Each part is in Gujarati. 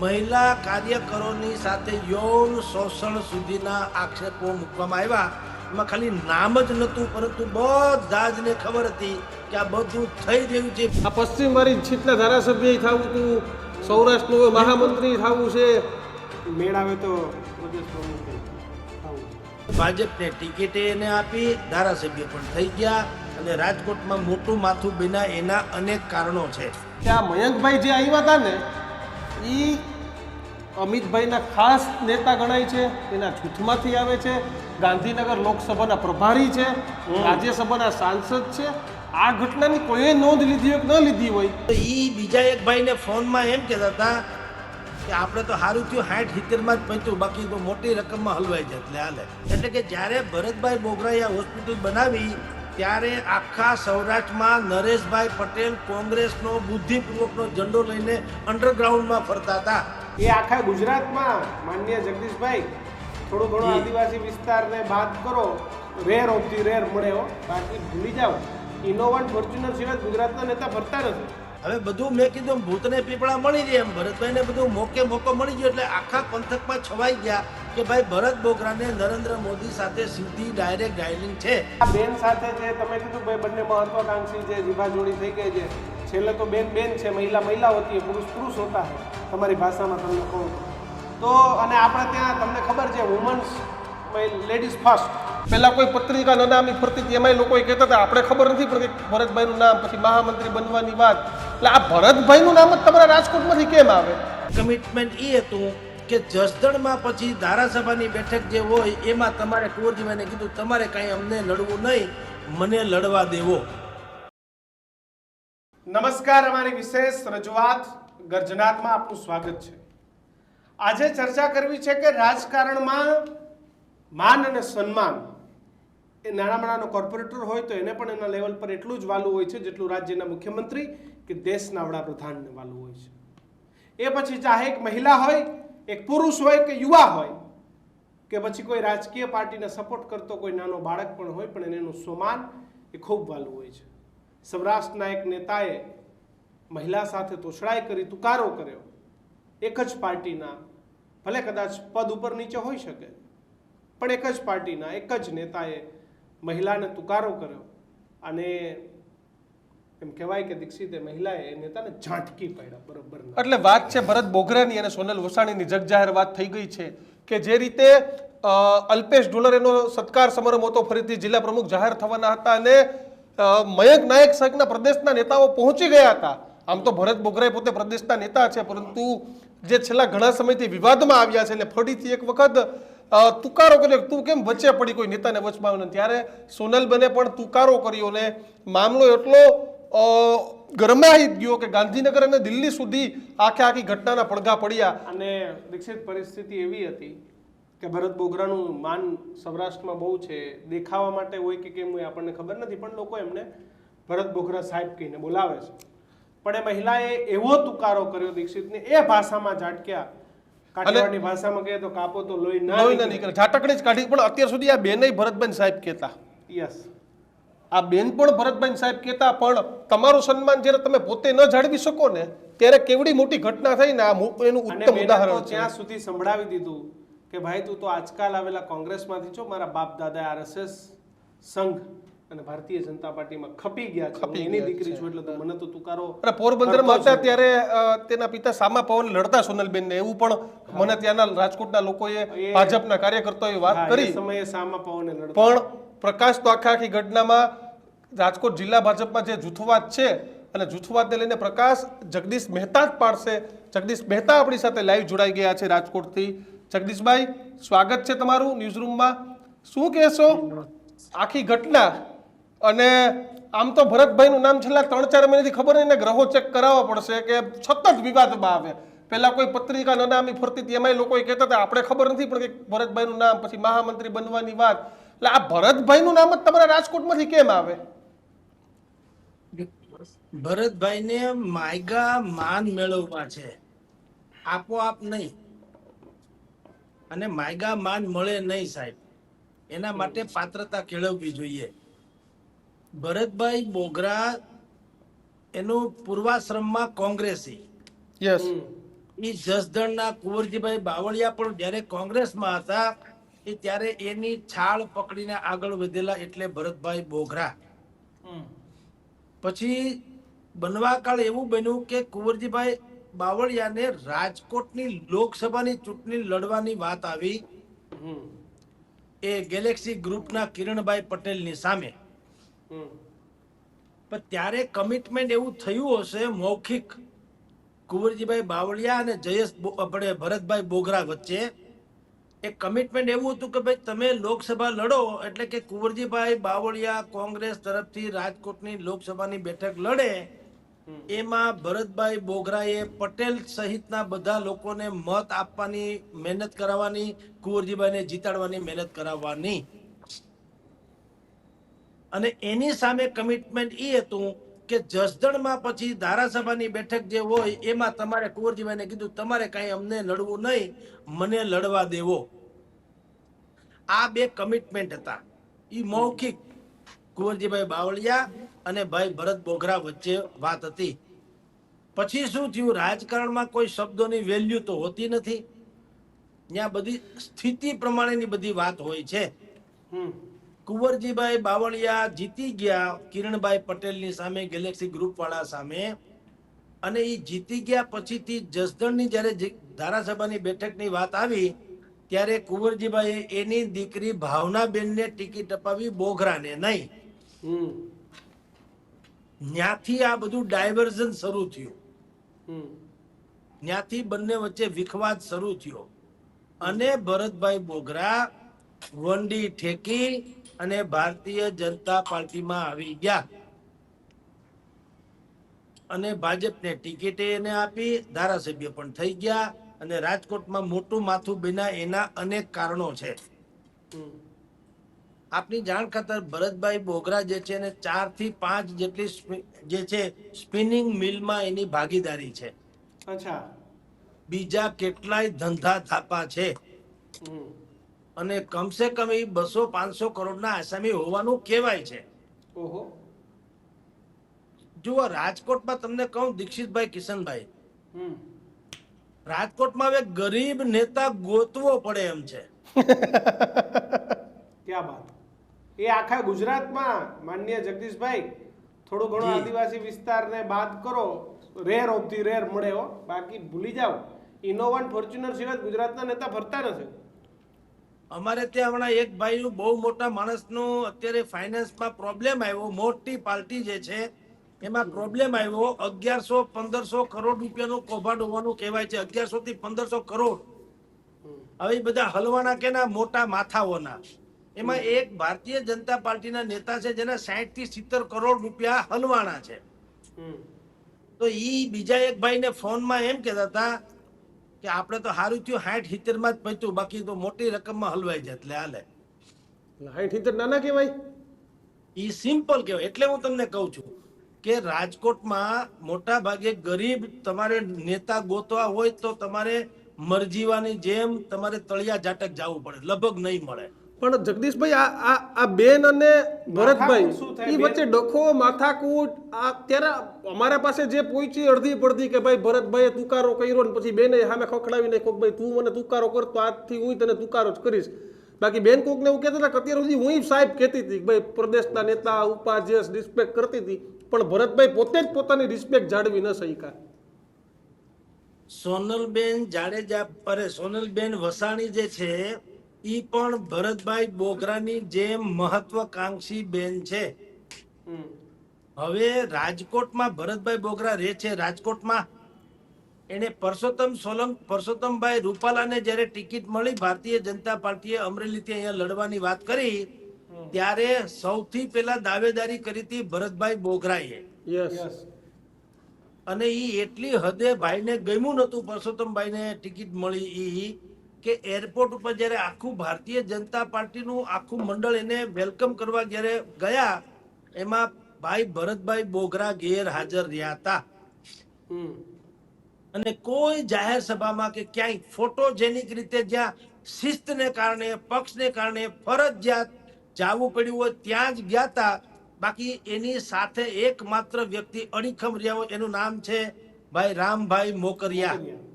મહિલા કાર્યકરોની સાથે યૌન શોષણ સુધીના આક્ષેપો મૂકવામાં આવ્યા. એમાં ખાલી નામ જ નહોતું પરંતુ બધા જને ખબર હતી કે આ બધું થઈ રહ્યું છે. આ પશ્ચિમ વાળી છીટના ધારાસભ્ય થવું હતું સૌરાષ્ટ્રનું મહામંત્રી થવું છે. મેળાવે તો ભાજપને ટિકિટે એને આપી ધારાસભ્ય પણ થઈ ગયા અને રાજકોટમાં મોટું માથું બિના એના અનેક કારણો છે. ત્યાં મયંકભાઈ જે આવ્યા હતા ને એ અમિતભાઈના ખાસ નેતા ગણાય છે એના જૂથમાંથી આવે છે ગાંધીનગર લોકસભાના પ્રભારી છે રાજ્યસભાના સાંસદ છે. આ ઘટનાની કોઈએ નોંધ લીધી હોય કે ન લીધી હોય? તો એ બીજા એક ભાઈને ફોનમાં એમ કહેતા હતા કે આપણે તો સારું થયું સાઠ સિત્તેરમાં જ પહોંચ્યું બાકી તો મોટી રકમમાં હલવાઈ જાય. એટલે હાલે. એટલે કે જ્યારે ભરતભાઈ બોગરાએ આ હોસ્પિટલ બનાવી ત્યારે આખા સૌરાષ્ટ્રમાં નરેશભાઈ પટેલ કોંગ્રેસનો બુદ્ધિપૂર્વકનો ઝંડો લઈને અંડરગ્રાઉન્ડમાં ફરતા હતા. એ આખા ગુજરાતમાં માન્ય જગદીશભાઈ થોડું ઘણું આદિવાસી વિસ્તારને બાદ કરો રેર ઓફ ધી રેર મળે હો. બાકી ભૂલી જાઓ. ઇનોવા ફોર્ચ્યુનર સિવાય ગુજરાતના નેતા ભરતા નથી. હવે બધું મેં કીધું ભૂતને પીપળા મળી રહે એમ ભરતભાઈને બધું મોકે મોકો મળી ગયો એટલે આખા પંથકમાં છવાઈ ગયા કે ભાઈ ભરત બોગરાને નરેન્દ્ર મોદી સાથે સીધી ડાયરેક્ટ ડાયલિંગ છે. આ બેન સાથે જે તમે કીધું ભાઈ બંને મહત્વાકાંક્ષી જે જીભાજોડી થઈ ગઈ છે છેલ્લે તો બેન બેન છે, મહિલા મહિલા હોતી પુરુષ પુરુષ હોતા है તમારી ભાષામાં તમને કહું તો. અને આપણે ત્યાં તમને ખબર છે વુમન્સ લેડીઝ ફર્સ્ટ પહેલાં કોઈ પત્રિકા નનામી ફરતી હતી, એમાંય લોકો કહેતા હતા, આપણે ખબર નથી પડતી ભરતભાઈનું નામ, પછી મહામંત્રી બનવાની વાત. એટલે આ ભરતભાઈનું નામ જ તમારા રાજકોટમાંથી કેમ આવે? કમિટમેન્ટ એ હતું કે જસદણમાં પછી ધારાસભાની બેઠક જે હોય, એમાં તમારે કુંવરજીભાઈને કીધું, તમારે કાંઈ અમને લડવું નહીં, મને લડવા દેવો. નમસ્કાર, અમારી વિશેષ રજૂઆત ગર્જનાથમાં આપનું સ્વાગત છે. આજે ચર્ચા કરવી છે કે રાજકારણમાં માન અને સન્માન એ નાના કોર્પોરેટર હોય તો એને પણ એના લેવલ પર એટલું જ વાલું હોય છે જેટલું રાજ્યના મુખ્યમંત્રી કે દેશના વડાપ્રધાનને વાલું હોય છે. એ પછી ચાહે એક મહિલા હોય, એક પુરુષ હોય કે યુવા હોય, કે પછી કોઈ રાજકીય પાર્ટીને સપોર્ટ કરતો કોઈ નાનો બાળક પણ હોય પણ એને એનું સ્વમાન એ ખૂબ વાલું હોય છે. સૌરાષ્ટ્રના એક નેતાએ મહિલા સાથે તોછડાઈ કરી તુકારો કર્યો. એક જ પાર્ટીના, ભલે કદાચ પદ ઉપર નીચે હોઈ શકે, પણ એક જ પાર્ટીના, એક જ નેતાએ મહિલાને તુકારો કર્યો અને એમ કહેવાય કે દીક્ષિતે મહિલાએ નેતાને ઝાંટકી પાડ્યા બરોબર એટલે વાત છે ભરત બોગરાની અને સોનલ વસાણીની જગજાહેર વાત થઈ ગઈ છે કે જે રીતે અલ્પેશ ડોલર એનો સત્કાર સમારંભ હતો, ફરીથી જિલ્લા પ્રમુખ જાહેર થવાના હતા અને મયંક નાયક સહિતના પ્રદેશના નેતાઓ પહોંચી ગયા હતા. આમ તો ભરત બોગરાએ પોતે પ્રદેશના નેતા છે, પરંતુ જે છેલ્લા ઘણા સમયથી વિવાદમાં આવ્યા છે, એટલે ફરીથી એક વખત તુકારો કર્યો. તું કેમ વચ્ચે પડી કોઈ નેતાને વચમાં આવ્યો ત્યારે સોનલબેને પણ તુકારો કર્યો ને મામલો એટલો ગરમાઈ ગયો કે ગાંધીનગર અને દિલ્હી સુધી આખે આખી ઘટનાના પડઘા પડ્યા. અને દીક્ષિત પરિસ્થિતિ એવી હતી કે ભરત બોગરાનું માન સૌરાષ્ટ્રમાં બહુ છે દેખાવા માટે હોય કે કેમ હોય આપણને ખબર નથી પણ લોકો એમને ભરત બોગરા સાહેબ કહીને બોલાવે છે. પણ એ મહિલાએ એવો તુકારો કર્યો દીક્ષિતને એ ભાષામાં ઝાટક્યા. કાઠિયાવાડની ભાષામાં કહે તો કાપો તો લોહી ના લોહી ના નીકળે. ઝાટકણી જ કાઢી પણ અત્યાર સુધી આ બેનય ભરતભાઈ સાહેબ કહેતા. યસ. આ બેન પણ ભરતભાઈ સાહેબ કહેતા પણ તમારું સન્માન જ્યારે તમે પોતે ન જાળવી શકો ને ત્યારે કેવડી મોટી ઘટના થઈ ને આ એનું ઉત્તમ ઉદાહરણ ત્યાં સુધી સંભળાવી દીધું. કે ભાઈ તું તો આજકાલ આવેલા કોંગ્રેસમાંથી છો મારા બાપ દાદા આરએસએસ સંઘ અને ભારતીય જનતા પાર્ટીમાં ખપી ગયા છે. એની દીકરી છું એટલે મને તો તુકારો અને પોરબંદરમાં હતા ત્યારે તેના પિતા સામા પવન લડતા સોનલબેનને. એવું પણ મને ત્યાંના રાજકોટના લોકોએ ભાજપના કાર્યકર્તાઓએ વાત કરી. સમયે સામા પવને લડતા. પણ પ્રકાશ તો આખા આખી ઘટનામાં રાજકોટ જિલ્લા ભાજપમાં જે જૂથવાદ છે અને જૂથવાદને લઈને પ્રકાશ જગદીશ મહેતા જ પાડશે. જગદીશ મહેતા આપણી સાથે લાઈવ જોડાઈ ગયા છે રાજકોટથી. જગદીશભાઈ, સ્વાગત છે તમારું ન્યૂઝરૂમમાં શું કહેશો? આખી ઘટના અને આમ તો ભરતભાઈનું નામ છેલ્લા ત્રણ ચાર મહિનાથી ખબર નહીં ને ગ્રહો ચેક કરાવવા પડશે કે સતત વિવાદમાં આવે. પહેલાં કોઈ પત્રિકા નનામી ફરતી હતી, એમાંય લોકોએ કહેતા હતા, આપણે ખબર નથી પણ કે ભરતભાઈનું નામ, પછી મહામંત્રી બનવાની વાત. એટલે આ ભરતભાઈનું નામ જ તમારા રાજકોટમાંથી કેમ આવે? ભરતભાઈને માયગા માન મેળવવા છે. આપોઆપ નહીં. અને માયગા માન મળે નહીં સાહેબ. એના માટે પાત્રતા કેળવવી જોઈએ. ભરતભાઈ બોગરા એનું પૂર્વાશ્રમમાં કોંગ્રેસી. યસ એ જસદણના કુંવરજીભાઈ બાવળિયા પણ જ્યારે કોંગ્રેસમાં હતા એ ત્યારે એની છાળ પકડીને આગળ વધેલા એટલે ભરતભાઈ બોઘરા પછી બનવા કાળ એવું બન્યું કે કુંવરજીભાઈ બાવળિયાને રાજકોટની લોકસભાની ચૂંટણી લડવાની વાત આવી. એ ગેલેક્સી ગ્રુપના કિરણભાઈ પટેલની સામે. પણ ત્યારે કમિટમેન્ટ એવું થયું હશે મૌખિક. કુંવરજીભાઈ બાવળિયા અને જયેશ આપણે ભરતભાઈ બોગરા વચ્ચે. એ કમિટમેન્ટ એવું હતું કે ભાઈ તમે લોકસભા લડો એટલે કે કુંવરજીભાઈ બાવળિયા કોંગ્રેસ તરફથી રાજકોટની લોકસભાની બેઠક લડે. એમાં ભરતભાઈ બોગરાએ પટેલ સહિતના બધા લોકોને મત આપવાની મહેનત કરાવવાની, કુંવરજીભાઈને જીતાડવાની મહેનત કરાવવાની. અને એની સામે કમિટમેન્ટ એ હતું કે જસદણમાં પછી ધારાસભાની બેઠક જે હોય, એમાં તમારે કુંવરજીભાઈને કીધું, તમારે કાંઈ અમને લડવું નહીં, મને લડવા દેવો. આ બે કમિટમેન્ટ હતા. એ મૌખિક. કુંવરજીભાઈ બાવળિયા અને ભાઈ ભરત બોગરા વચ્ચે વાત હતી. પછી શું થયું? રાજકારણમાં કોઈ શબ્દોની વેલ્યુ તો હોતી નથી. ત્યાં બધી સ્થિતિ પ્રમાણેની બધી વાત હોય છે. કુંવરજીભાઈ બાવળિયા જીતી ગયા કિરણભાઈ પટેલની સામે ગેલેક્સી ગ્રુપ વાળા સામે. અને એ જીતી ગયા પછીથી જસદણની જ્યારે ધારાસભાની બેઠકની વાત આવી ત્યારે કુંવરજીભાઈએ એની દીકરી ભાવનાબેનને ટિકિટ અપાવી બોઘરાને નહીં. ત્યાંથી આ બધું ડાયવર્ઝન શરૂ થયું. ત્યાંથી બંને વચ્ચે વિખવાદ શરૂ થયો. અને ભરતભાઈ બોગરા વંડી ઠેકી અને ભારતીય જનતા પાર્ટીમાં આવી ગયા. અને ભાજપને ટિકિટ એને આપી ધારાસભ્ય પણ થઈ ગયા અને રાજકોટમાં મોટું માથું બિના એના અનેક કારણો છે. આપની જાણ ખાતર ભરતભાઈ બોગરા જે છે ને ચારથી પાંચ જેટલી જે છે સ્પિનિંગ મિલમાં એની ભાગીદારી છે. અચ્છા. બીજા કેટલાય ધંધા થાપા છે. અને કમસે કમ એ બસો પાંચસો કરોડના આસામી હોવાનું કહેવાય છે. ઓહો. જુઓ રાજકોટમાં તમને કહું દીક્ષિતભાઈ કિશનભાઈ. રાજકોટમાં હવે ગરીબ નેતા ગોતવો પડે એમ છે. ક્યાં બાત એ આખા ગુજરાતમાં માન્ય જગદીશભાઈ થોડું ઘણું આદિવાસી વિસ્તારને બાદ કરો રેર ઓફ ધી રેર મળે હો. બાકી ભૂલી જાઓ. ઇનોવા ફોર્ચ્યુનર સિવાય ગુજરાતના નેતા ફરતા નથી. અમારે ત્યાં હમણાં એક ભાઈનું બહુ મોટા માણસનું અત્યારે ફાઇનાન્સમાં પ્રોબ્લેમ આવ્યો. મોટી પાર્ટી જે છે એમાં પ્રોબ્લેમ આવ્યો. અગિયારસો પંદરસો કરોડ રૂપિયાનું કૌભાંડ હોવાનું કહેવાય છે. અગિયારસો થી પંદરસો કરોડ. હવે બધા હલવાના કેના? મોટા માથાઓના. એમાં એક ભારતીય જનતા પાર્ટીના નેતા છે જેના સાહીઠથી સિત્તેર કરોડ રૂપિયા હલવાના છે. તો ઈ બીજા એક ભાઈને ફોનમાં એમ કહેતા હતા કે આપણે તો સારું થયું સાઠ સિત્તેરમાં જ પહોંચ્યું બાકી તો મોટી રકમમાં હલવાઈ જાય એટલે હાલે. સાઠ સિત્તેર નાના કહેવાય? ઈ સિમ્પલ કહેવાય. એટલે હું તમને કહું છું કે રાજકોટમાં મોટા ભાગે ગરીબ તમારે નેતા ગોતવા હોય તો તમારે મરજીવાની જેમ તમારે તળિયા જાટક જવું પડે. લગભગ નહીં મળે. પણ જગદીશભાઈ આ આ આ બેન અને ભરતભાઈ એ વચ્ચે ડખો માથાકૂટ આ ત્યારે અમારા પાસે જે પહોંચી અડધી પડધી કે ભાઈ ભરતભાઈએ તુકારો કર્યો ને પછી બેને સામે ખખડાવી નાખો ભાઈ તું મને તુકારો કરતો આજથી હું તને તુકારો જ કરીશ. બાકી બેન કોકને એવું કહેતા હતા કે અત્યાર સુધી હું સાહેબ કહેતી હતી ભાઈ પ્રદેશના નેતા ઉપાધ્યક્ષ રિસ્પેક્ટ કરતી હતી. પણ ભરતભાઈ પોતે જ પોતાની રિસ્પેક્ટ જાળવી ન શક્યા. સોનલબેન જાડેજા અરે સોનલબેન વસાણી જે છે ઈ પણ ભરતભાઈ બોગરાની જેમ મહત્વકાંક્ષી બેન છે. હવે રાજકોટમાં ભરતભાઈ બોગરા રહે છે રાજકોટમાં. એને પરસોત્તમ સોલંક પરસોત્તમભાઈ રૂપાલાને જ્યારે ટિકિટ મળી ભારતીય જનતા પાર્ટીએ અમરેલીથી અહીંયા લડવાની વાત કરી ત્યારે સૌથી પહેલા દાવેદારી કરી હતી ભરતભાઈ બોગરાએ. અને ઈ એટલી હદે ભાઈને ગમ્યું નતું પરસોત્તમભાઈને ટિકિટ મળી ઈ. કે એરપોર્ટ ઉપર જ્યારે આખું ભારતીય જનતા પાર્ટીનું આખું મંડળ એને વેલકમ કરવા જ્યારે ગયા એમાં ભાઈ ભરતભાઈ બોગરા ગેરહાજર રહ્યા હતા. હમ. અને કોઈ જાહેર સભામાં કે ક્યાંય ફોટોજેનિક રીતે જ્યાં શિસ્તને કારણે પક્ષને કારણે ફરજિયાત જાવું પડ્યું હોય ત્યાં જ ગયા હતા. બાકી એની સાથે એકમાત્ર વ્યક્તિ અડીખમ રહ્યા હોય એનું નામ છે ભાઈ રામભાઈ મોકરિયા.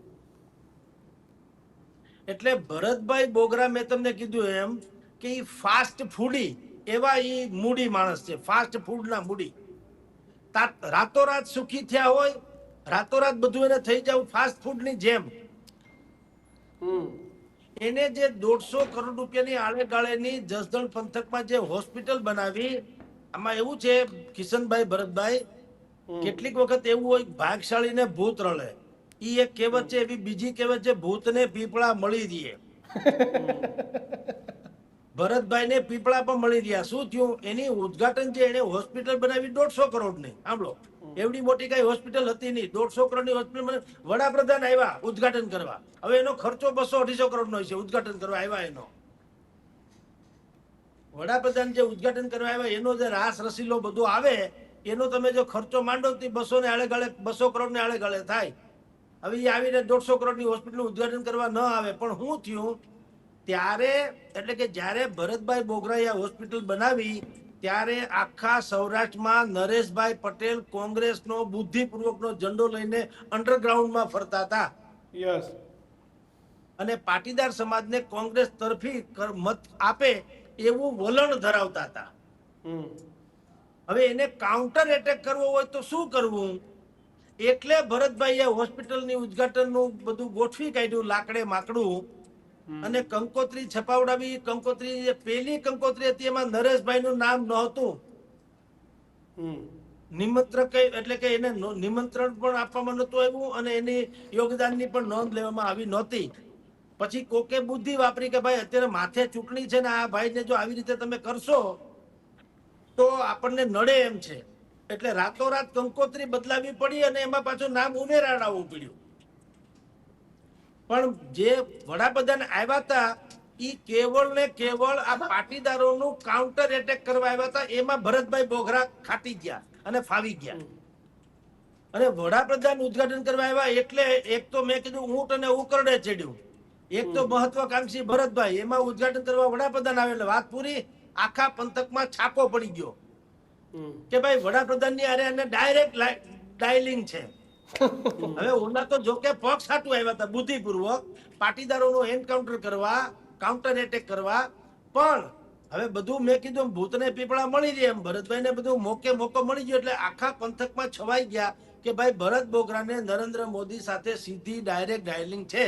એટલે ભરતભાઈ બોગરા મેં તમને કીધું એમ કે એ ફાસ્ટ ફૂડી એવા એ મૂડી માણસ છે. ફાસ્ટ ફૂડના મૂડી. તા- રાતોરાત સુખી થયા હોય રાતોરાત બધું એને થઈ જવું ફાસ્ટ ફૂડની જેમ. હમ. એને જે દોઢસો કરોડ રૂપિયાની આળે ગાળેની જસદણ પંથકમાં જે હોસ્પિટલ બનાવી આમાં એવું છે કિશનભાઈ ભરતભાઈ કેટલીક વખત એવું હોય ભાગશાળીને ભૂત રળે ઈ એક કહેવત છે એવી બીજી કહેવત છે ભૂતને પીપળા મળી દે ભરતભાઈને પીપળા પણ મળી રહ્યા. શું થયું? એની ઉદ્ઘાટન છે એને હોસ્પિટલ બનાવી દોઢસો કરોડની સાંભળો. એવડી મોટી કઈ હોસ્પિટલ હતી નહીં. દોઢસો કરોડની હોસ્પિટલ વડાપ્રધાન આવ્યા ઉદ્ઘાટન કરવા. હવે એનો ખર્ચો બસો અઢીસો કરોડ નો છે ઉદ્ઘાટન કરવા આવ્યા એનો. વડાપ્રધાન જે ઉદ્ઘાટન કરવા આવ્યા એનો જે રાસ રસીલો બધું આવે એનો તમે જો ખર્ચો માંડો તો બસો ને આળે ગાળે બસો કરોડ ને આળે ગાળે થાય. હવે એ આવીને દોઢસો કરોડની હોસ્પિટલનું ઉદ્ઘાટન કરવા ન આવે. પણ હું થયું ત્યારે એટલે કે જ્યારે ભરતભાઈ બોગરાએ આ હોસ્પિટલ બનાવી ત્યારે આખા સૌરાષ્ટ્રમાં નરેશભાઈ પટેલ કોંગ્રેસનો બુદ્ધિપૂર્વકનો ઝંડો લઈને અંડરગ્રાઉન્ડમાં ફરતા હતા. યસ. અને પાટીદાર સમાજને કોંગ્રેસ તરફી મત આપે એવું વલણ ધરાવતા હતા. હવે એને કાઉન્ટર એટેક કરવો હોય તો શું કરવું? એટલે ભરતભાઈએ હોસ્પિટલની ઉદ્ઘાટનનું બધું ગોઠવી કાઢ્યું લાકડે માકડું. અને કંકોત્રી છપાવડાવી કંકોત્રી જે પેલી કંકોત્રી હતી એમાં નરેશભાઈનું નામ નહોતું. નિમંત્રક એટલે કે એને નિમંત્રણ પણ આપવામાં નહોતું આવ્યું અને એની યોગદાનની પણ નોંધ લેવામાં આવી નહોતી. પછી કોકે બુદ્ધિ વાપરી કે ભાઈ અત્યારે માથે ચૂંટણી છે ને આ ભાઈને જો આવી રીતે તમે કરશો તો આપણને નડે એમ છે. એટલે રાતોરાત કંકોત્રી બદલાવી પડી અને એમાં પાછું નામ ઉમેરાડાવવું પડ્યું. પણ જે વડાપ્રધાન આવ્યા હતા એ કેવળ ને કેવળ આ પાટીદારોનું કાઉન્ટર એટેક કરવા આવ્યા હતા, એમાં ભરતભાઈ બોઘરા ખાટી ગયા અને ફાવી ગયા. અને વડાપ્રધાન ઉદ્ઘાટન કરવા આવ્યા એટલે એક તો મેં કીધું ઊંટ અને ઉકરડે ચડ્યું. એક તો મહત્વાકાંક્ષી ભરતભાઈ, એમાં ઉદ્ઘાટન કરવા વડાપ્રધાન આવે એટલે વાત પૂરી, આખા પંથકમાં છાકો પડી ગયો. કે ભાઈ વડાપ્રધાનની આરે એને ડાયરેક્ટ ડાયલિંગ છે. હવે ઓલા તો જોકે પક્ષ સાટું આવ્યા હતા બુદ્ધિપૂર્વક. પાટીદારોનો એન્કાઉન્ટર કરવા કાઉન્ટર એટેક કરવા. પણ હવે બધું મેં કીધું ભૂતને પીપળા મળી રહી એમ. ભરતભાઈને બધું મોકે મોકો મળી ગયો એટલે આખા પંથકમાં છવાઈ ગયા કે ભાઈ ભરત બોગરાને નરેન્દ્ર મોદી સાથે સીધી ડાયરેક્ટ ડાયલિંગ છે.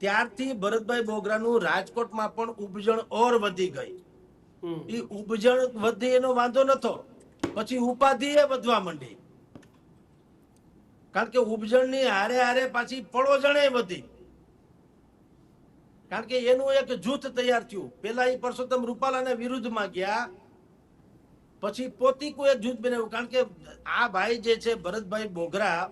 ત્યારથી ભરતભાઈ બોગરાનું રાજકોટમાં પણ ઉપજણ ઓર વધી ગઈ. એ ઉપજણ વધી એનો વાંધો નતો. પછી ઉપાધિ એ વધવા માંડી. કારણ કે ઉપજણની હારે હારે પાછી પડોજણે વધી. કારણ કે એનું એક જૂથ તૈયાર થયું. પેલા એ પરસોત્તમ રૂપાલાને વિરુદ્ધમાં ગયા. પછી પોતીકું એક જૂથ બનાવ્યું. કારણ કે આ ભાઈ જે છે, ભરતભાઈ બોગરા,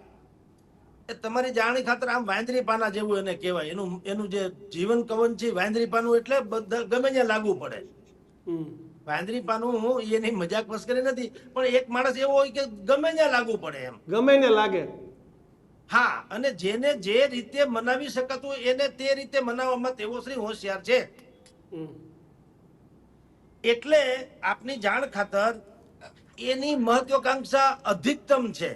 એ તમારી જાણી ખાતર આમ વાંદરી પાના જેવું એને કહેવાય. એનું એનું જે જીવન કવન છે વાંદરી પાનું એટલે બધા ગમે ત્યાં લાગુ પડે. હમ વાંદરી પાનું એની મજાક મસ્કરી નથી પણ એક માણસ એવો હોય કે ગમે ત્યાં લાગુ પડે એમ. ગમે ને લાગે. હા અને જેને જે રીતે મનાવી શકાતું એને તે રીતે મનાવવામાં તેવો શ્રી હોશિયાર છે. એટલે આપની જાણ ખાતર એની મહત્વાકાંક્ષા અધિકતમ છે.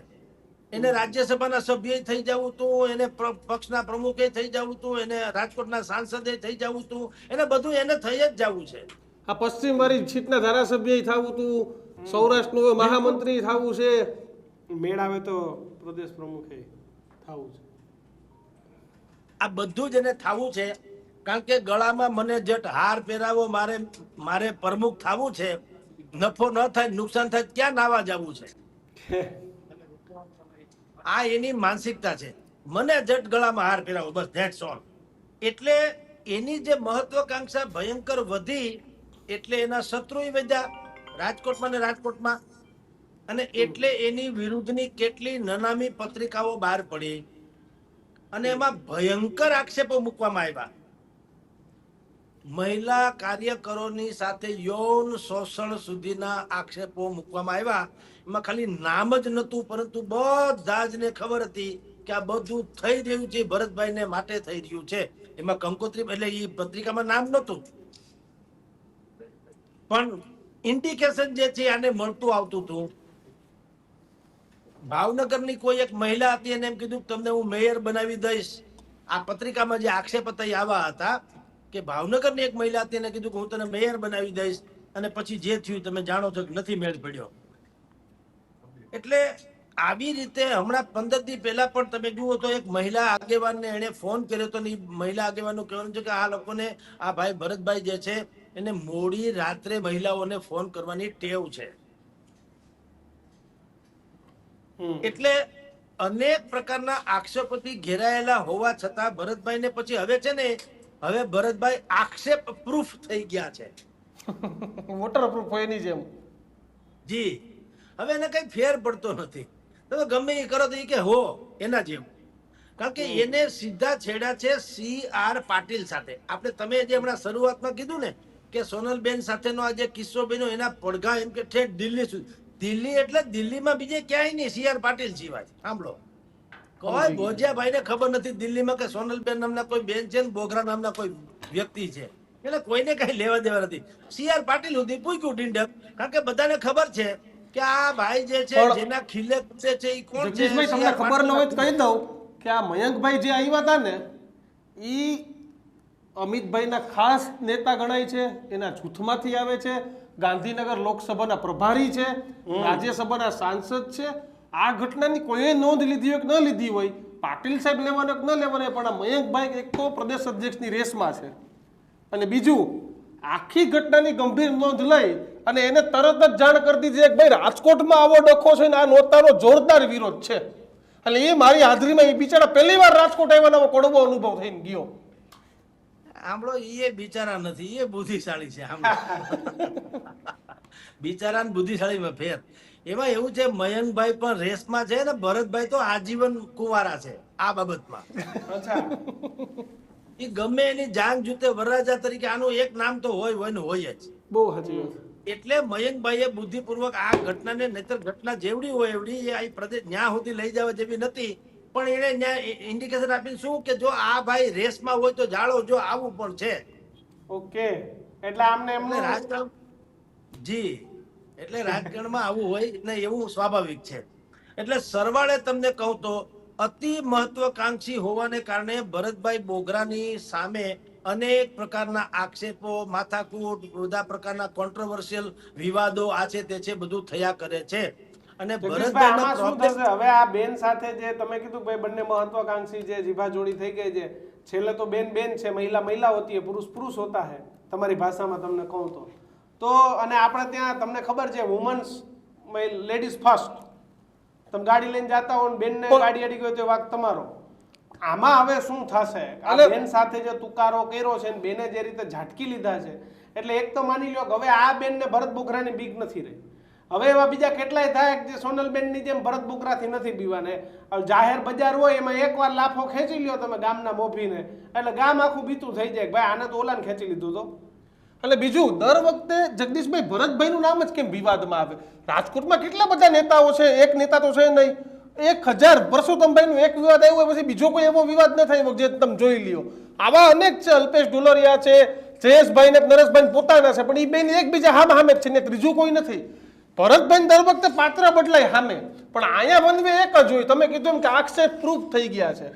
એને રાજ્યસભાના સભ્ય થઈ જવું તું એને પક્ષના પ્રમુખે થઈ જવું તું એને રાજકોટના સાંસદે થઈ જવું તું એને બધું એને થઈ જ જવું છે. આ પશ્ચિમ વાળી સીટના ધારાસભ્ય થવું તું સૌરાષ્ટ્રનું મહામંત્રી થવું છે. મેળાવે તો પ્રદેશ પ્રમુખે થવું છે. આ બધું જ એને થવું છે. કારણ કે ગળામાં મને જટ હાર પહેરાવો મારે મારે પ્રમુખ થવું છે. નફો ન થાય નુકસાન થાય ક્યાં નાવા જવું છે? આ એની માનસિકતા છે. મને જટ ગળામાં હાર પહેરાવો બસ ધેટ્સ ઓલ એટલે એની જે મહત્વકાંક્ષા ભયંકર વધી એટલે એના શત્રુ વધ્યા રાજકોટમાં ને રાજકોટમાં. અને એટલે એની વિરુદ્ધની કેટલી નનામી પત્રિકાઓ બહાર પડી. અને એમાં ભયંકર આક્ષેપો મૂકવામાં આવ્યા. મહિલા કાર્યકરોની સાથે યૌન શોષણ સુધીના આક્ષેપો મૂકવામાં આવ્યા. એમાં ખાલી નામ જ નહોતું પરંતુ બધા જ ને ખબર હતી કે આ બધું થઈ રહ્યું છે ભરતભાઈને માટે થઈ રહ્યું છે. એમાં કંકોત્રી એટલે એ પત્રિકામાં નામ નહોતું. પણ ઇન્ડિકેશન જે છે આને મળતું આવતું હતું. ભાવનગરની કોઈ એક મહિલા હતી એને એમ કીધું તમને હું મેયર બનાવી દઈશ. આ પત્રિકામાં જે આક્ષેપ હતા આવા હતા કે ભાવનગરની એક મહિલા હતી એને કીધું કે હું તને મેયર બનાવી દઈશ અને પછી જે થયું તમે જાણો છો કે નથી મેળ પડ્યો. એટલે આવી રીતે હમણાં પંદર દી પહેલા પણ તમે જુઓ તો એક મહિલા આગેવાનને એને ફોન કર્યો તો મહિલા આગેવાનનું કહેવાનું છે કે આ લોકોને આ ભાઈ ભરતભાઈ જે છે એને મોડી રાત્રે મહિલાઓને ફોન કરવાની ટેવ છે. એટલે અનેક પ્રકારના આક્ષેપોથી ઘેરાયેલા હોવા છતાં ભરતભાઈને પછી હવે છે ને હવે ભરતભાઈ આક્ષેપ પ્રૂફ થઈ ગયા છે. વોટર પ્રૂફ હોય એની જેમ. જી. હવે એને કઈ ફેર પડતો નથી. તમે ગમે એ કરો તો એ કે હો એના જેવું. કારણ કે એને સીધા છેડા છે સી આર પાટીલ સાથે. આપણે તમે જે હમણાં શરૂઆતમાં કીધું ને કે સોનલબેન સાથેનો આ જે કિસ્સો બન્યો એના પડઘા એમ કે ઠેઠ દિલ્હી સુધી. દિલ્હી એટલે દિલ્હીમાં બીજે ક્યાંય નહીં સી આર પાટીલ સિવાય. સાંભળો. કોઈ ભોજિયાભાઈ ને ખબર નથી દિલ્હીમાં કે સોનલબેન નામના કોઈ બેન છે ને બોગરા નામના કોઈ વ્યક્તિ છે. એટલે કોઈને કઈ લેવા દેવા નથી. સી આર પાટીલ સુધી પૂછ્યું ડીંડક કારણ કે બધાને ખબર છે કે આ ભાઈ જે છે જેના ખીલે છે છે એ કોણ છે? તમને ખબર ન હોય તો કહી દઉં કે આ મયંકભાઈ જે આવ્યા હતા ને એ અમિતભાઈના ખાસ નેતા ગણાય છે એના જૂથમાંથી આવે છે ગાંધીનગર લોકસભાના પ્રભારી છે રાજ્યસભાના સાંસદ છે. આ ઘટનાની કોઈએ નોંધ લીધી હોય કે ન લીધી હોય પાટીલ સાહેબ લેવાનો કે ન લેવાનો પણ આ મયંકભાઈ એક તો પ્રદેશ અધ્યક્ષની રેસમાં છે. અને બીજું આખી ઘટનાની ગંભીર નોંધ લઈ અને એને તરત જ જાણ કરી દીધી કે ભાઈ રાજકોટમાં આવો ડખો છે ને આ નોતાનો જોરદાર વિરોધ છે. એટલે એ મારી હાજરીમાં એ બિચારા પહેલી વાર રાજકોટ આવ્યાનો આવો કડવો અનુભવ થઈને ગયો. આમળો એ બિચારા નથી એ બુદ્ધિશાળી છે આમળો બિચારા ને બુદ્ધિશાળીમાં ફેર એમાં એવું છે મયંકભાઈ પણ રેસમાં છે ને ભરતભાઈ તો આજીવન કુંવારા છે આ બાબતમાં. એ ગમે એની જાન જૂતે વરરાજા તરીકે આનું એક નામ તો હોય હોય ને હોય જ. બહુ સાચી એટલે મયંકભાઈએ બુદ્ધિપૂર્વક આ ઘટનાને નહીતર ઘટના જેવડી હોય એવડી એ આ પ્રદેશ ન્યા સુધી લઈ જવા જેવી નથી. પણ એને ઇન્ડિકેશન આપીને શું કે જો આ ભાઈ રેસમાં હોય તો જાળો જો આવું પણ છે. ઓકે એટલે આમને એમને રાજકારણ જી એટલે રાજકારણમાં આવું હોય ને એવું સ્વાભાવિક છે. એટલે સરવાળે તમને કહું તો અતિ મહત્વકાંક્ષી હોવાને કારણે ભરતભાઈ બોગરાની સામે અનેક પ્રકારના આક્ષેપો માથાકૂટ બધા પ્રકારના કોન્ટ્રોવર્શિયલ વિવાદો આ છે તે છે બધું થયા કરે છે. અને થશે? હવે આ બેન સાથે જે તમે કીધું ભાઈ બંને મહત્વાકાંક્ષી જે જીભા જોડી થઈ ગઈ છે છેલ્લે તો બેન બેન છે મહિલા મહિલા હોતી હે પુરુષ પુરુષ હોતા હે તમારી ભાષામાં તમને કહું તો. તો અને આપણે ત્યાં તમને ખબર છે વુમન્સ લેડીઝ ફર્સ્ટ તમે ગાડી લઈને જતા હો બેનને ગાડી અડી ગયો તો વાક તમારો. આમાં હવે શું થશે? આ બેન સાથે જે તુકારો કર્યો છે બેને જે રીતે ઝાટકી લીધા છે એટલે એક તો માની લ્યો કે હવે આ બેનને ભરત બોગરાની બીક નથી રહી. હવે એવા બીજા કેટલાય થાય જે સોનલબેનની જેમ ભરત બુકરાથી નથી બીવાને. જાહેર બજાર હોય એમાં એકવાર લાફો ખેંચી લ્યો તમે ગામના મોભીને. એટલે ગામ આખું બીતું થઈ જાય ભાઈ આને તો ઓલાને ખેંચી લીધું તો. એટલે બીજું, દર વખતે જગદીશભાઈ ભરતભાઈનું નામ જ કેમ વિવાદમાં આવે? રાજકોટમાં કેટલા બધા નેતાઓ છે? એક નેતા તો છે નહીં. એક હજાર પરસોત્તમભાઈનું એક વિવાદ આવ્યો પછી બીજો કોઈ એવો વિવાદ ન થાય જે તમે જોઈ લ્યો. આવા અનેક છે, અલ્પેશ ડુલરિયા છે, જયેશભાઈ ને નરેશભાઈ પોતાના છે, પણ એ બેન એકબીજા હામ હામે છે ને ત્રીજું કોઈ નથી. ભરતભાઈ દર વખતે પાત્ર બદલાય સામે. પણ અહીંયા બનવે એક જ હોય. તમે કીધું એમ કે આક્ષેપ પ્રૂફ થઈ ગયા છે.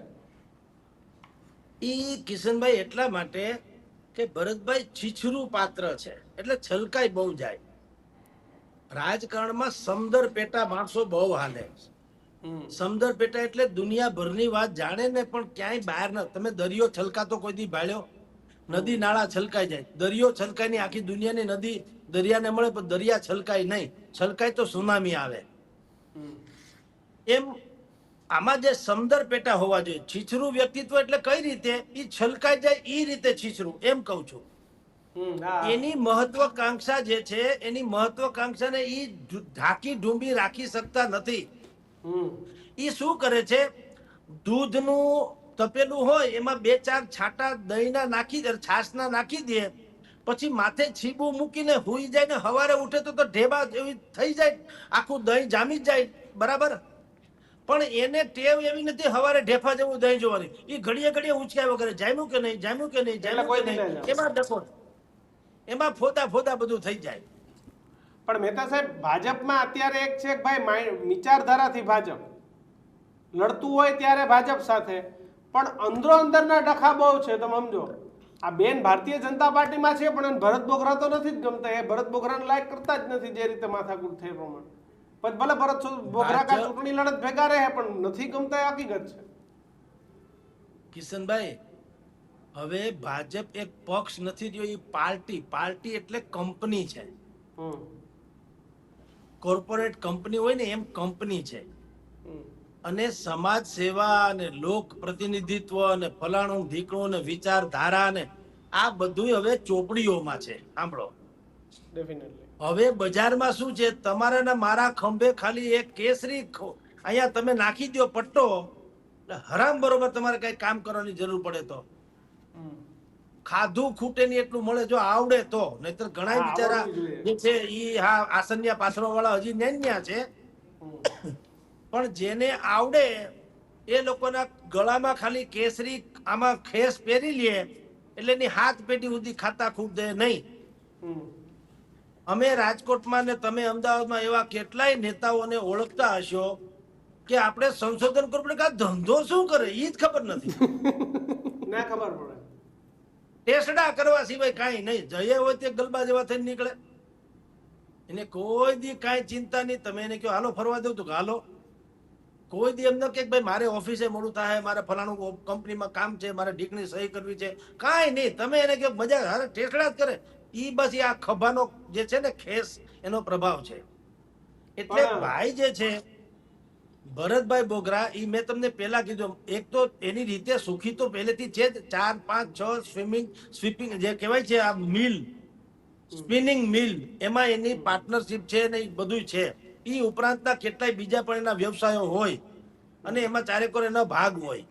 ઈ કિશનભાઈ એટલા માટે કે ભરતભાઈ છીછરું પાત્ર છે. એટલે છલકાઈ બહુ જાય. રાજકારણમાં સમદર પેટા માણસો બહુ હાલે. સમદર પેટા એટલે દુનિયાભરની વાત જાણે ને પણ ક્યાંય બહાર ન તમે દરિયો છલકાતો કોઈ દી ભાળ્યો? નદી નાળા છલકાઈ જાય. દરિયો છલકાય નહીં આખી દુનિયાની નદી દરિયાને મળે પણ દરિયા છલકાય નહીં. છલકાય તો સુનામી આવે. એમ આમાં જે સમદર પેટા હોવા જોઈએ. છીછરું વ્યક્તિત્વ એટલે કઈ રીતે? એ છલકાઈ જાય એ રીતે છીછરું. એમ કહું છું. એની મહત્વકાંક્ષા જે છે એની મહત્વકાંક્ષાને એ ઢાંકી ઢૂંબી રાખી શકતા નથી. એ શું કરે છે? દૂધનું તપેલું હોય એમાં બે ચાર છાંટા દહીંના નાખી દે છાશના નાખી દે પછી માથે છીબું મૂકીને હુઈ જાય ને હવારે ઉઠે તો તો ઢેબા એવી થઈ જાય આખું દહીં જામી જ જાય બરાબર? પણ એને ટેવ એવી નથી હવારે ઢેફા જેવું દહીં જોવાની. એ ઘડીએ ઘડીએ ઉંચક્યા વગર જામ્યું કે નહીં જામ્યું કે નહીં જામ્યું કોઈ કે નહીં એમાં ડખો. એમાં ફોદા ફોદા બધું થઈ જાય. પણ મહેતા સાહેબ ભાજપમાં અત્યારે એક છે ભાઈ વિચારધારાથી ભાજપ. લડતું હોય ત્યારે ભાજપ સાથે. પણ અંદરો અંદરના ડખા બહુ છે તમે સમજો. આ બેન ભારતીય જનતા પાર્ટીમાં છે પણ ભરત બોગરા તો નથી જ ગમતા. એ ભરત બોગરાને લાયક કરતા જ નથી જે રીતે માથાકૂટ થઈ પ્રમાણે. પછી ભલે ભરત બોગરા કા ચૂંટણી લડત ભેગા રહે પણ નથી ગમતા એ હકીકત છે. કિશનભાઈ હવે ભાજપ એક પક્ષ નથી રહ્યો એ પાર્ટી. પાર્ટી એટલે કંપની છે. કોર્પોરેટ કંપની હોય ને એમ કંપની છે. અને સમાજ સેવા અને લોક પ્રતિનિધિત્વ અને ફલાણું ઢીકણું ને વિચારધારા ને આ બધું હવે ચોપડીઓમાં છે. સાંભળો. હવે બજારમાં શું છે? તમારા ને મારા ખંભે ખાલી એક કેસરી અહીંયા તમે નાખી દો પટ્ટો. હરામ બરોબર તમારે કઈ કામ કરવાની જરૂર પડે તો. ખાધું ખૂટે નહીં એટલું મળે જો આવડે તો. નહીતર ઘણા બિચારા જે છે ઈ હા આસન્યા પાછળ વાળા હજી ન્યા છે. પણ જેને આવડે એ લોકોના ગળામાં ખાલી કેસરી આમાં ખેસ પહેરી લે એટલે એની હાથ પેટી સુધી ખાતા ખૂટે નહીં. અમે રાજકોટમાં ને તમે અમદાવાદમાં એવા કેટલાય નેતાઓને ઓળખતા હશો કે આપણે સંશોધન કરવું પડે કે આ ધંધો શું કરે એ જ ખબર નથી. ના ખબર પડે. ટેસડા કરવા સિવાય કાંઈ નહીં જઈએ હોય તે ગલબા જેવા થઈને નીકળે. એને કોઈ દી કાંઈ ચિંતા નહીં તમે એને કહો હાલો ફરવા દઉં તો હાલો. કોઈ દી એમ ન કે ભાઈ મારે ઓફિસે મોડું થાય મારે ફલાણું કંપનીમાં કામ છે મારે ઢીકણી સહી કરવી છે. કાંઈ નહીં તમે એને કે મજા હારે ટેસડા જ કરે. એ બસ એ આ ખભાનો જે છે ને ખેસ એનો પ્રભાવ છે. એટલે ભાઈ જે છે ભરતભાઈ બોગરા એ મેં તમને પહેલા કીધું એક તો એની રીતે સુખી તો પહેલેથી છે જ. ચાર પાંચ છ સ્વિમિંગ સ્વીપિંગ જે કહેવાય છે આ મિલ સ્પિનિંગ મિલ એમાં એની પાર્ટનરશિપ છે ને એ બધું છે. ઈ ઉપરાંતના કેટલાય બીજા પણ એના વ્યવસાયો હોય અને એમાં ચારેકોર એનો ભાગ હોય.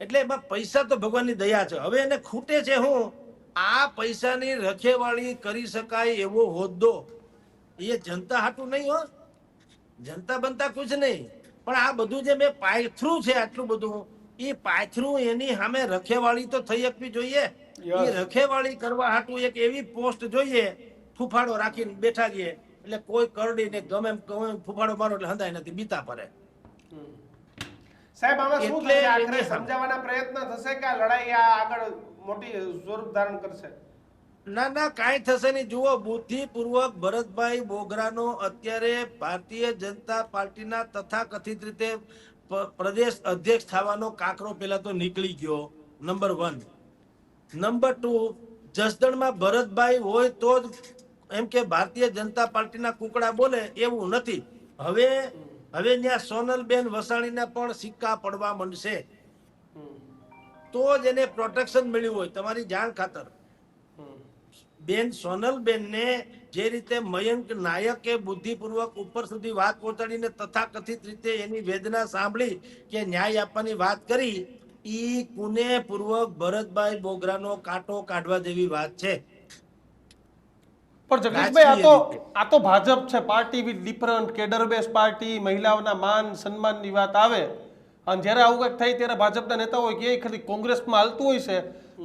એટલે એમાં પૈસા તો ભગવાનની દયા છે. હવે એને ખૂટે છે હું. આ પૈસાની રખેવાળી કરી શકાય એવો હોદ્દો એ જનતા હાટું નહીં હો. જનતા બનતા કુછ નહીં. પણ આ બધું જે મેં પાયથરું છે આટલું બધું એ પાયથરું એની સામે રખેવાળી તો થઈ શકવી જોઈએ. એ રખેવાળી કરવા હાટું એક એવી પોસ્ટ જોઈએ ફૂફાડો રાખીને બેઠા જઈએ એટલે કોઈ કરડી ને ગમે ગમે ફૂફાડો મારો એટલે હંધાય નથી બીતા પડે સાહેબ આમાં શું થશે? આખરે સમજાવવાના પ્રયત્ન થશે કે લડાઈ આ આગળ મોટી સ્વરૂપ ધારણ કરશે? ના ના કાંઈ થશે નહીં. જુઓ બુદ્ધિપૂર્વક ભરતભાઈ બોગરાનો અત્યારે ભારતીય જનતા પાર્ટીના તથાકથિત રીતે પ્રદેશ અધ્યક્ષ થવાનો કાકરો પેલા તો નીકળી ગયો નંબર વન. નંબર ટુ જસદણમાં ભરતભાઈ હોય તો જ એમ કે ભારતીય જનતા પાર્ટીના કુકડા બોલે એવું નથી. હવે હવે ત્યાં સોનલબેન વસાણીના પણ સિક્કા પડવા માંડશે. તો જ એને પ્રોટેક્શન મળ્યું હોય, તમારી જાણ ખાતર. બેન સોનલબેન ને જે રીતે મયંક નાયકે બુદ્ધિપૂર્વક ઉપર સુધી વાત પહોંચાડીને તથાકથિત રીતે એની વેદના સાંભળી કે ન્યાય આપવાની વાત કરી, ઈ કુને પૂર્વક ભરતભાઈ બોગરાનો કાંટો કાઢવા જેવી વાત છે. પણ જગદીશભાઈ આ તો આ તો ભાજપ છે party with different cadre base party મહિલાઓના માન સન્માનની વાત આવે. અને જ્યારે આવું કંઈક થાય ત્યારે ભાજપના નેતાઓ કે ખાલી કોંગ્રેસમાં હાલતું હોય છે.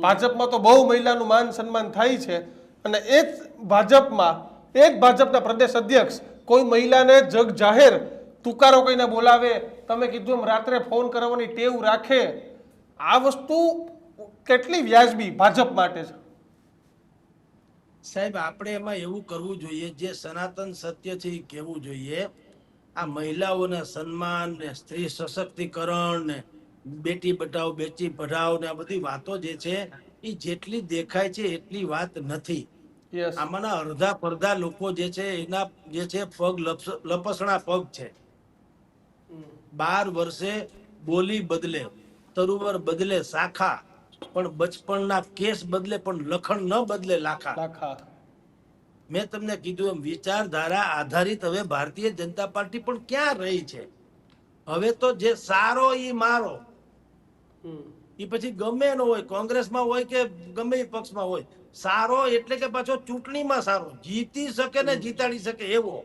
ભાજપમાં તો બહુ મહિલાનું માન સન્માન થાય છે. અને એ જ ભાજપમાં એ જ ભાજપના પ્રદેશ અધ્યક્ષ કોઈ મહિલાને જગ જાહેર તુકારો કહીને બોલાવે તમે કીધું એમ રાત્રે ફોન કરવાની ટેવ રાખે. આ વસ્તુ કેટલી વ્યાજબી ભાજપ માટે છે. સાહેબ આપણે એમાં એવું કરવું જોઈએ જે સનાતન સત્ય છે એ કહેવું જોઈએ. આ મહિલાઓના સન્માન ને સ્ત્રી સશક્તિકરણ ને બેટી બટાવ બેટી પઢાવ ને આ બધી વાતો જે છે એ જેટલી દેખાય છે એટલી વાત નથી. આમાંના અડધા પડધા લોકો જે છે એના જે છે પગ લપસ- લપસણા પગ છે. બાર વર્ષે બોલી બદલે તરુવર બદલે શાખા પણ બચપણના કેસ બદલે પણ લખણ ન બદલે લાખા. લાખા. મેં તમને કીધું એમ વિચારધારા આધારિત હવે ભારતીય જનતા પાર્ટી પણ ક્યાં રહી છે? હવે તો જે સારો ઈ મારો એ પછી ગમે એનો હોય કોંગ્રેસમાં હોય કે ગમે એ પક્ષમાં હોય સારો એટલે કે પાછો ચૂંટણીમાં સારો જીતી શકે ને જીતાડી શકે એવો.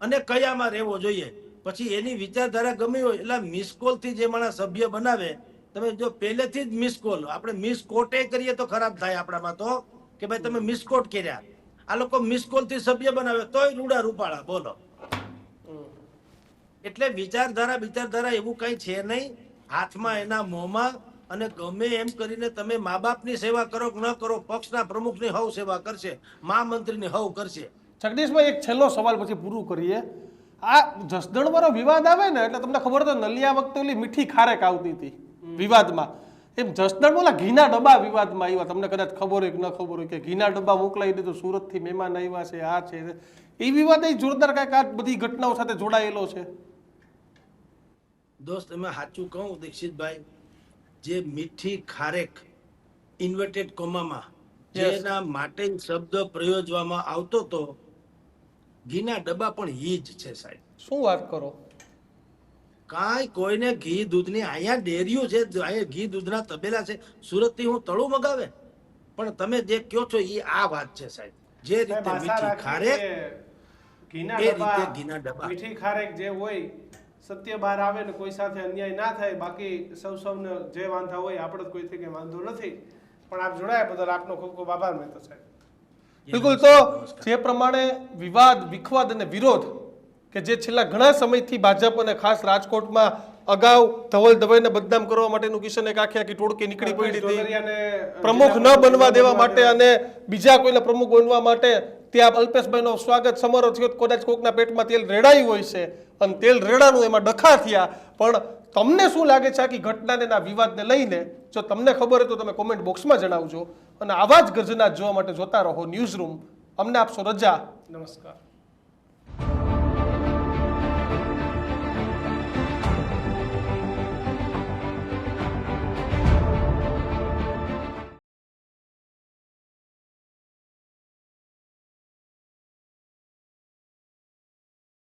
અને કયામાં રહેવો જોઈએ? પછી એની વિચારધારા ગમી હોય એટલે મિસકોલથી જે માણસ સભ્ય બનાવે તમે જો પહેલેથી જ મિસ કોલ આપણે મિસ કોટે કરીએ તો ખરાબ થાય આપણામાં તો. કે ભાઈ તમે મિસ કોટ કર્યા. આ લોકો મિસ કોલથી સભ્ય બનાવે, તોય રૂડા રૂપાળા, બોલો. એટલે વિચારધારા વિચારધારા એવું કઈ છે નહીં. હાથમાં એના મોંમાં અને ગમે એમ કરીને તમે મા બાપની સેવા કરો કે ન કરો, પક્ષના પ્રમુખની હવ સેવા કરશે મહામંત્રીની હવ કરશે. જગદીશભાઈ, એક છેલ્લો સવાલ પછી પૂરું કરીએ. આ જસદણવાળો વિવાદ આવે ને, એટલે તમને ખબર તો નલિયા વખતે ઓલી મીઠી ખારેક આવતી હતી. વિવાદમાં. એમ જસદણ બોલા ઘીના ડબ્બા વિવાદમાં આવ્યા. તમને કદાચ ખબર હોય કે ન ખબર હોય કે ઘીના ડબ્બા મોકલાવી દીધું સુરતથી મહેમાન આવ્યા છે આ છે. એ વિવાદ એ જોરદાર કાંઈક આ બધી ઘટનાઓ સાથે જોડાયેલો છે. દોસ્ત એમાં સાચું કહું દીક્ષિતભાઈ જે મીઠી ખારેક ઇન્વર્ટેડ કોમામાં. જેના માટે શબ્દ પ્રયોજવામાં આવતો તો ઘીના ડબ્બા પણ ઈ જ છે સાહેબ. શું વાત કરો? કાંઈ કોઈને ઘી દૂધની અહીંયા ડેરીઓ છે અહીંયા ઘી દૂધના તબેલા છે સુરતથી હું તળું મગાવે. પણ તમે જે કહો છો એ આ વાત છે સાહેબ. જે રીતે મીઠી ખારેક ઘીના ડબ્બા ઘીના ડબ્બા. મીઠી ખારેક જે હોય સત્ય બહાર આવે ને કોઈ સાથે અન્યાય ના થાય બાકી સૌ સૌને જે વાંધા હોય આપણે તો કોઈથી કંઈ વાંધો નથી. પણ આપ જોડાયા બદલ આપનો ખૂબ ખૂબ આભાર મહેતા સાહેબ. બિલકુલ તો જે પ્રમાણે વિવાદ વિખવાદ અને વિરોધ કે જે છેલ્લા ઘણા સમયથી ભાજપ અને ખાસ રાજકોટમાં અગાઉ ધવલ ધવાઈને બદનામ કરવા માટેનું કિશન એક આખી આખી ટોળકી નીકળી પડી હતી. પ્રમુખ ન બનવા દેવા માટે અને બીજા કોઈને પ્રમુખ બનવા માટે ત્યાં અલ્પેશભાઈનો સ્વાગત સમારોહ થયો. કદાચ કોકના પેટમાં તેલ રેડાયું હોય છે અને તેલ રેડાનું એમાં ડખા થયા. પણ તમને શું લાગે છે આખી ઘટનાને આ વિવાદને લઈને? જો તમને ખબર હોય તો તમે કોમેન્ટ બોક્સમાં જણાવજો. અને આવા જ ગર્જના જોવા માટે જોતા રહો ન્યૂઝ રૂમ. અમને આપશો રજા. નમસ્કાર.